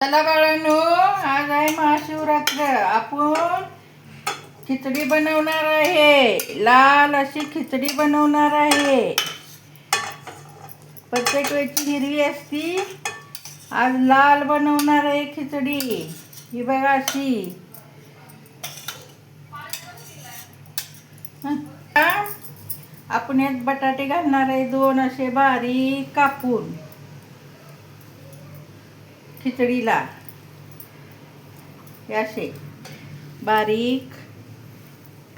चला बाळांनो आज आहे महाशिवरात्र. आपण खिचडी बनवणार आहे. लाल अशी खिचडी बनवणार आहे. प्रत्येक वेळची हिरवी असती. आज लाल बनवणार आहे खिचडी. ही बघा अशी. आपण यात बटाटे घालणार आहे दोन असे बारीक कापून. खिचडीला. हे असे बारीक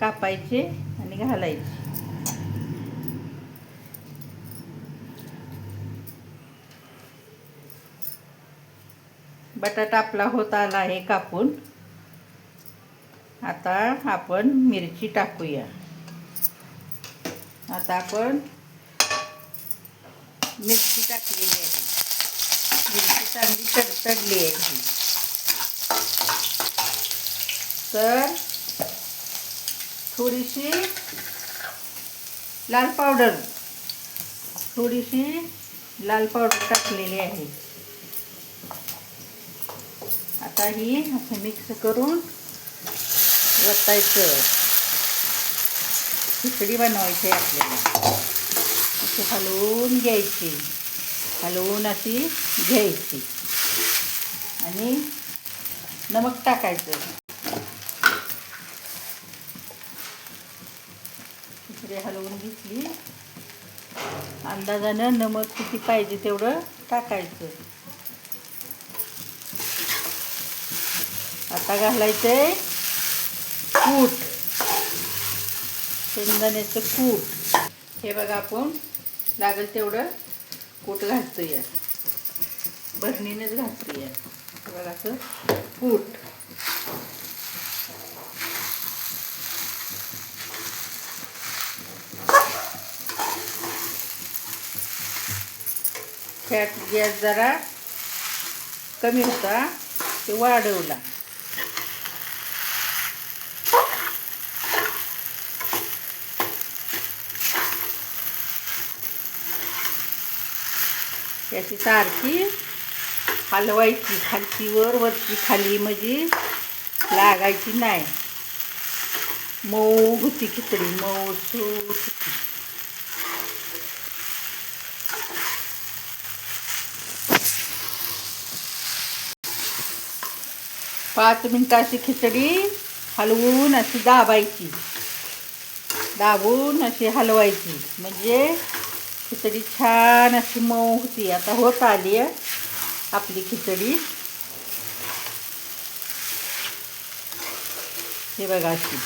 कापायचे आणि घालायचे. बटाटा आपला होत आला आहे कापून. आता आपण मिरची टाकूया. आता आपण मिरची टाकलेली आहे. मिरची चांगली तडतडली आहे. ही तर थोडीशी लाल पावडर थोडीशी लाल पावडर टाकलेली आहे. आता ही असं मिक्स करून वतायचं. खिचडी बनवायची आहे आपल्याला. असं हलवून घ्यायची. हलवून अशी घ्यायची. आणि नमक टाकायचं. तिकडे हलवून घेतली. अंदाजानं नमक किती पाहिजे तेवढं टाकायचं. आता घालायचंय कूट. शेंगदाण्याचं कूट. हे बघा आपण लागेल तेवढं. कूट घालतो या बरणीनेच घालतो या असं कूट. फॅट गॅस जरा कमी होता ते वाढवला. त्याची सारखी हलवायची खालची वर वरची खाली म्हणजे लागायची नाही. मऊ होती खिचडी मऊ सूट होती. पाच मिनिटाची खिचडी हलवून अशी दाबायची. दाबून अशी हलवायची. म्हणजे खिचडी छान अशी मऊ होती. आता होत आली आहे आपली खिचडी. हे बघा अशी.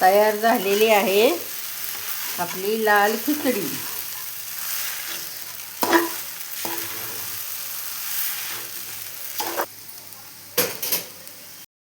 तयार झालेली आहे आपली लाल खिचडी.